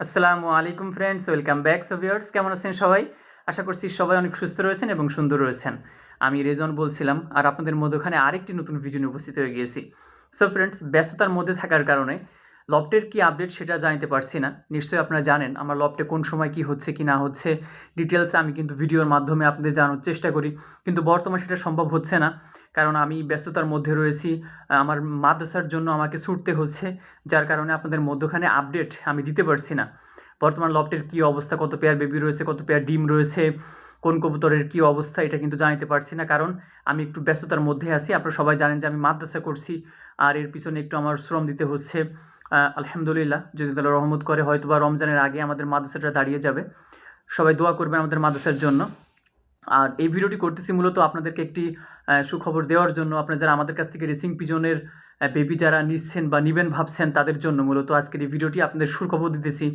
আসসালামু আলাইকুম friends welcome back সোভিয়ার্স কেমন আছেন সবাই? আশা করছি সবাই অনেক সুস্থ রয়েছেন এবং সুন্দর রয়েছেন। আমি রেজন বলছিলাম, আর আপনাদের মধ্যখানে আরেকটি নতুন ভিডিও নিয়ে উপস্থিত হয়ে গিয়েছি। সো ফ্রেন্ডস ব্যস্ততার মধ্যে থাকার কারণে লফটের কি আপডেট সেটা জানতে পারছি না। নিশ্চয়ই আপনারা জানেন আমার লফটে কোন সময় কি হচ্ছে, কি না হচ্ছে। ডিটেলস আমি কিন্তু ভিডিওর মাধ্যমে আপনাদের জানানোর চেষ্টা করি। কিন্তু বর্তমানে সেটা সম্ভব হচ্ছে না, কারণ আমি ব্যস্ততার মধ্যে রয়েছি। আমার মাদ্রাসার জন্য আমাকে ছুটতে হচ্ছে, যার কারণে আপনাদের মধ্যখানে আপডেট আমি দিতে পারছি না। বর্তমান লফটের কী অবস্থা, কত পেয়ার বেবি রয়েছে, কত পেয়ার ডিম রয়েছে, কোন কবুতরের কী অবস্থা, এটা কিন্তু জানতে পারছি না। কারণ আমি একটু ব্যস্ততার মধ্যে আছি, আপনারা সবাই জানেন যে আমি মাদ্রাসা করছি, আর এর পিছনে একটু আমার শ্রম দিতে হচ্ছে। আলহামদুলিল্লাহ, যদি তাহলে রহমত করে হয়তো বা রমজানের আগে আমাদের মাদ্রাসাটা দাঁড়িয়ে যাবে। সবাই দোয়া করবেন আমাদের মাদ্রাসার জন্য। আর এই ভিডিওটি করতেছি মূলত আপনাদেরকে একটি সুখবর দেওয়ার জন্য। আপনারা যারা আমাদের কাছ থেকে রেসিং পিজনের বেবি যারা নিচ্ছেন বা নিবেন ভাবছেন, তাদের জন্য মূলত আজকের এই ভিডিওটি আপনাদের সুখবর দিতেছি।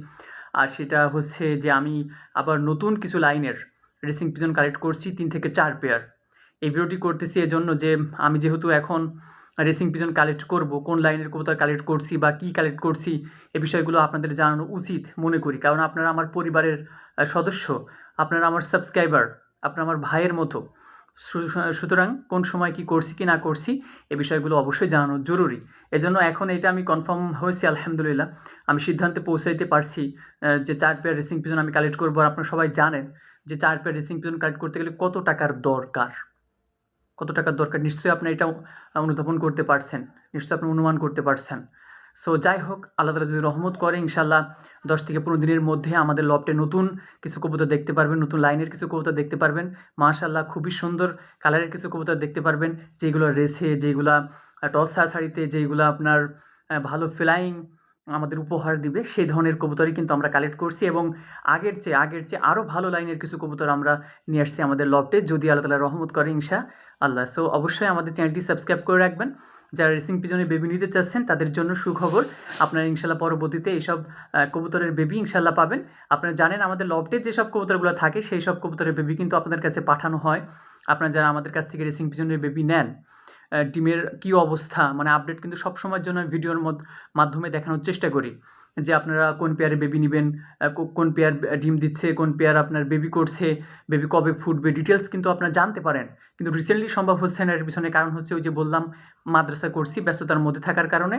আর সেটা হচ্ছে যে আমি আবার নতুন কিছু লাইনের রেসিং পিজন কালেক্ট করছি, তিন থেকে চার পেয়ার। এই ভিডিওটি করতেছি এজন্য যে আমি যেহেতু এখন রেসিং পিজন কালেক্ট করব, কোন লাইনের কবুতর কালেক্ট করছি বা কী কালেক্ট করছি, এ বিষয়গুলো আপনাদের জানানো উচিত মনে করি। কারণ আপনারা আমার পরিবারের সদস্য, আপনারা আমার সাবস্ক্রাইবার আপনারা আমার ভাইয়ের মতো। সুতরাং কোন সময় কি করছি কি না করছি, এ বিষয়গুলো অবশ্যই জানানো জরুরি। এজন্য এখন এটা আমি কনফার্ম হয়েছি, আলহামদুলিল্লাহ। আমি সিদ্ধান্তে পৌঁছাইতে পারছি যে চার পেয়ার রেসিং পিজন আমি কালেক্ট করব। আর আপনারা সবাই জানেন যে চার পেয়ার রেসিং পিজন কালেক্ট করতে গেলে কত টাকার দরকার। কত টাকার দরকার? নিশ্চয়ই আপনি এটা অনুধাবন করতে পারছেন। নিশ্চয়ই আপনি অনুমান করতে পারছেন। সো যাই হোক, আল্লাহ তালা যদি রহমত করে ইনশাল্লাহ দশ থেকে পনেরো দিনের মধ্যে আমাদের লফটে নতুন কিছু কবুতর দেখতে পারবেন, নতুন লাইনের কিছু কবুতর দেখতে পারবেন। মাশাল্লাহ খুবই সুন্দর কালারের কিছু কবুতর দেখতে পারবেন, যেগুলো রেসে, যেগুলা টসা শাড়িতে, যেগুলো আপনার ভালো ফ্লাইং আমাদের উপহার দিবে, সেই ধরনের কবুতরই কিন্তু আমরা কালেক্ট করছি এবং আগের চেয়ে আগের চেয়ে আরও ভালো লাইনের কিছু কবুতর আমরা নিয়ে আসছি আমাদের লফটে যদি আল্লাহ তালা রহমত করে ইনশা আল্লাহ। সো অবশ্যই আমাদের চ্যানেলটি সাবস্ক্রাইব করে রাখবেন। যারা রেসিং পিজনে বেবি নিতে চাচ্ছেন, তাদের জন্য সুখবর। আপনারা ইনশাল্লাহ পরবর্তীতে এইসব কবুতরের বেবি ইনশাল্লাহ পাবেন। আপনারা জানেন আমাদের লফটে যেসব কবুতরগুলো থাকে, সেই সব কবুতরের বেবি কিন্তু আপনাদের কাছে পাঠানো হয়। আপনারা যারা আমাদের কাছ থেকে রেসিং পিজনের বেবি নেন আহ, কি অবস্থা? মানে আপডেট কিন্তু সবসময়ের জন্য ভিডিওর মধ্য- মাধ্যমে দেখানোর চেষ্টা করি। যে আপনারা কোন পেয়ারে বেবি নেবেন কোন পেয়ার ডিম দিচ্ছে, কোন পেয়ার আপনার বেবি করছে বেবি কবে ফুটবে ডিটেলস কিন্তু আপনারা জানতে পারেন। কিন্তু রিসেন্টলি সম্ভব হচ্ছে না, এর পিছনে কারণ হচ্ছে ওই যে বললাম, মাদ্রাসা করছি, ব্যস্ততার মধ্যে থাকার কারণে।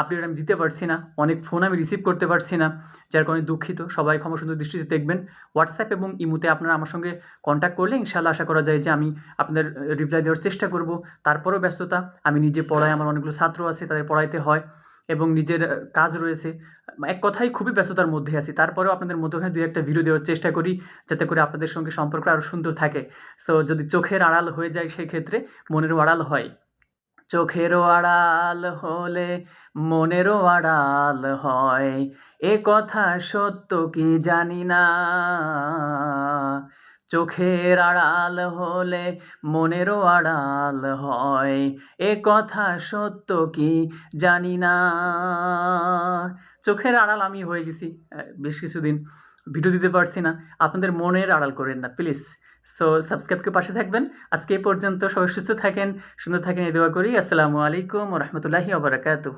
আপডেট আমি দিতে পারছি না, অনেক ফোন আমি রিসিভ করতে পারছি না, যার কারণে দুঃখিত। সবাই ক্ষমা সুন্দর দৃষ্টিতে দেখবেন। হোয়াটসঅ্যাপ এবং ইমুতে আপনারা আমার সঙ্গে কন্ট্যাক্ট করলে ইনশাল্লাহ আশা করা যায় যে আমি আপনাদের রিপ্লাই দেওয়ার চেষ্টা করব। তারপরেও ব্যস্ততা, আমি নিজে পড়াই আমার অনেকগুলো ছাত্র আছে, তাদের পড়াইতে হয়। এবং নিজের কাজ রয়েছে। এক কথাই খুবই ব্যস্ততার মধ্যে আছি। তারপরেও আপনাদের মধ্যখানে দুই একটা ভিডিও দেওয়ার চেষ্টা করি, যাতে করে আপনাদের সঙ্গে সম্পর্ক আরও সুন্দর থাকে। সো যদি চোখের আড়াল হয়ে যায়, সেক্ষেত্রে মনেরও আড়াল হয়। চোখেরও আড়াল হলে মনেরও আড়াল হয়। এ কথা সত্য কি জানি না। চোখের আড়াল হলে মনেরও আড়াল হয়। এ কথা সত্য কি জানি না। চোখের আড়াল আমি হয়ে গেছি বেশ কিছুদিন। ভিডিও দিতে পারছি না। আপনাদের মনের আড়াল করেন না, প্লিজ। সো সাবস্ক্রাইবকে পাশে থাকবেন। আজকে এই পর্যন্ত সবাই সুস্থ থাকেন, সুন্দর থাকেন, এই দোয়া করি। আসসালামু আলাইকুম রহমতুল্লাহি আবরাকাতু